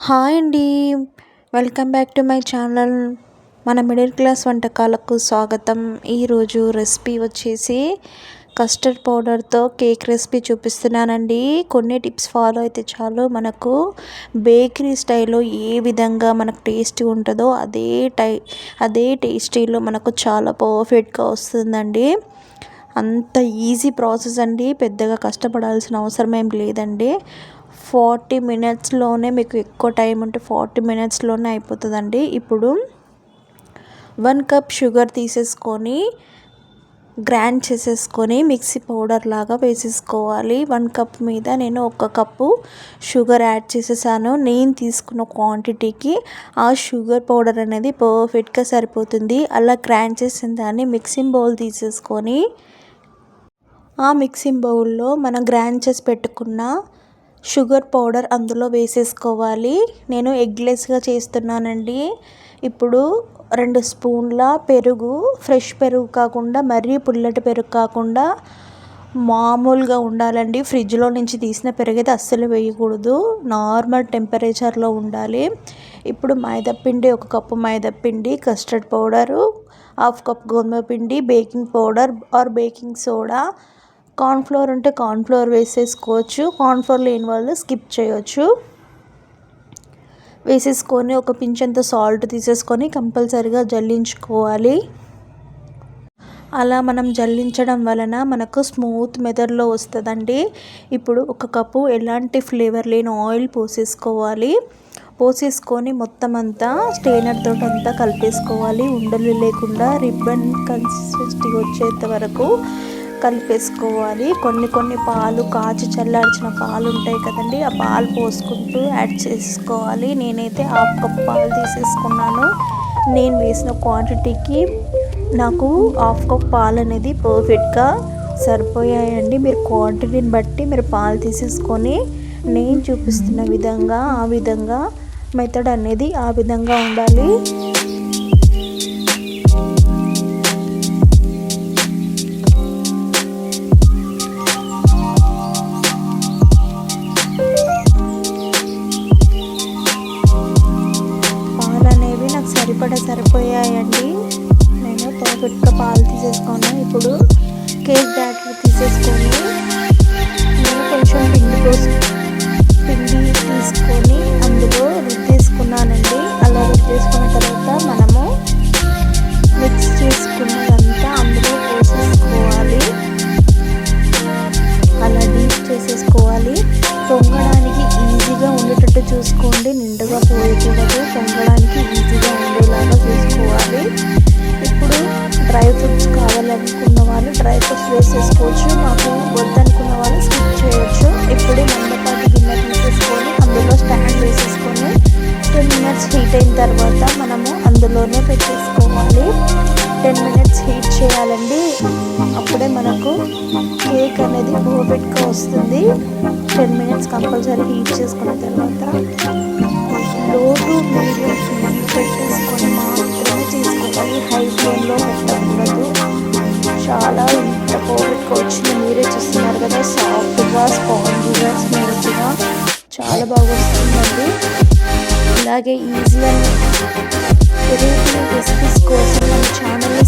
Hi అండి. Welcome back to my channel. మన middle class వంటకాలకు స్వాగతం. ఈరోజు రెసిపీ వచ్చేసి కస్టర్డ్ పౌడర్తో కేక్ రెసిపీ చూపిస్తున్నానండి. కొన్ని టిప్స్ ఫాలో అయితే చాలు. మనకు బేకరీ స్టైల్లో ఏ విధంగా మనకు టేస్టీ ఉంటుందో అదే టై అదే టేస్టీలో మనకు చాలా పర్ఫెక్ట్గా వస్తుందండి. అంత ఈజీ ప్రాసెస్ అండి. పెద్దగా కష్టపడాల్సిన అవసరం ఏం లేదండి. ఫార్టీ మినిట్స్లోనే మీకు ఎక్కువ టైం ఉంటే ఫార్టీ మినిట్స్లోనే అయిపోతుందండి. ఇప్పుడు వన్ కప్ షుగర్ తీసేసుకొని గ్రైండ్ చేసేసుకొని మిక్సీ పౌడర్ లాగా వేసేసుకోవాలి. వన్ కప్ మీద నేను ఒక కప్పు షుగర్ యాడ్ చేసేసాను. నేను తీసుకున్న క్వాంటిటీకి ఆ షుగర్ పౌడర్ అనేది పర్ఫెక్ట్గా సరిపోతుంది. అలా గ్రైండ్ చేసిన దాన్ని మిక్సింగ్ బౌల్ తీసేసుకొని ఆ మిక్సింగ్ బౌల్లో మనం గ్రైండ్ చేసి పెట్టుకున్న షుగర్ పౌడర్ అందులో వేసేసుకోవాలి. నేను ఎగ్లెస్గా చేస్తున్నానండి. ఇప్పుడు రెండు స్పూన్ల పెరుగు ఫ్రెష్ పెరుగు కాకుండా మరీ పుల్లటి పెరుగు కాకుండా మామూలుగా ఉండాలండి. ఫ్రిడ్జ్లో నుంచి తీసిన పెరుగు అయితే అస్సలు వేయకూడదు. నార్మల్ టెంపరేచర్లో ఉండాలి. ఇప్పుడు మైదాపిండి ఒక కప్పు మైదాపిండి కస్టర్డ్ పౌడరు హాఫ్ కప్ గోధుమ పిండి baking powder or baking soda cornflour ఉంటే కార్న్ఫ్లోర్ వేసేసుకోవచ్చు. కార్న్ఫ్లోర్ లేని వాళ్ళు స్కిప్ చేయొచ్చు. వేసేసుకొని ఒక పించంత సాల్ట్ తీసేసుకొని కంపల్సరిగా జల్లించుకోవాలి. అలా మనం జల్లించడం వలన మనకు స్మూత్ మెథడ్లో వస్తుందండి. ఇప్పుడు ఒక కప్పు ఎలాంటి ఫ్లేవర్ లేని ఆయిల్ పోసేసుకోవాలి. పోసేసుకొని మొత్తం అంతా స్టెయినర్ తోటి అంతా కలిపేసుకోవాలి. ఉండలు లేకుండా రిబ్బన్ కన్సిస్టెన్సీ వచ్చేంత వరకు కలిపేసుకోవాలి. కొన్ని కొన్ని పాలు కాచి చల్లార్చిన పాలు ఉంటాయి కదండి ఆ పాలు పోసుకుంటూ యాడ్ చేసుకోవాలి. నేనైతే హాఫ్ కప్ పాలు తీసేసుకున్నాను. నేను వేసిన క్వాంటిటీకి నాకు హాఫ్ కప్ పాలు అనేది పర్ఫెక్ట్గా సరిపోయాయండి. మీరు క్వాంటిటీని బట్టి మీరు పాలు తీసేసుకొని నేను చూపిస్తున్న విధంగా ఆ విధంగా మెథడ్ అనేది ఆ విధంగా ఉండాలి. సరిపోయాయండి. నేను పర్ఫెక్ట్గా పాలు తీసేసుకున్నాను ఇప్పుడు కేక్ బ్యాటర్ తీసేసుకొని నేను కొంచెం పిండి కోసం పిండి తీసుకొని అందులో రుద్దేసుకున్నానండి. అలా రుద్దేసుకున్న తర్వాత మనము మిక్స్ చేసుకున్నదంతా అందులో పోసేసుకోవాలి. అలా డీప్ చేసేసుకోవాలి. పొంగడానికి ఈజీగా ఉండేటట్టు చూసుకోండి. నిండుగా పోయకూడదు. పొంగడానికి డ్రై ఫ్రూట్స్ కావాలనుకున్న వాళ్ళు డ్రై ఫ్రూట్స్ వేసేసుకోవచ్చు మాకు వద్దనుకున్న వాళ్ళు స్కిప్ చేయొచ్చు. ఇప్పుడు మందపాటి గిన్నె తీసేసుకొని అందులో స్టాండ్ వేసేసుకొని టెన్ మినిట్స్ హీట్ అయిన తర్వాత మనము అందులోనే పెట్టేసుకోవాలి. టెన్ మినిట్స్ హీట్ చేయాలండి. అప్పుడే మనకు కేక్ అనేది పర్ఫెక్ట్గా వస్తుంది. టెన్ మినిట్స్ కంపల్సరీ హీట్ చేసుకున్న తర్వాత చాలా ఇంత పర్ఫెక్ట్గా వచ్చింది మీరే చూస్తున్నారు కదా. సాఫ్ట్గా స్పాంజీగా స్మూత్గా చాలా బాగా వస్తుందండి అలాగే ఈజీ వెరైటీ రెసిపీస్ కోసం మన ఛానల్ని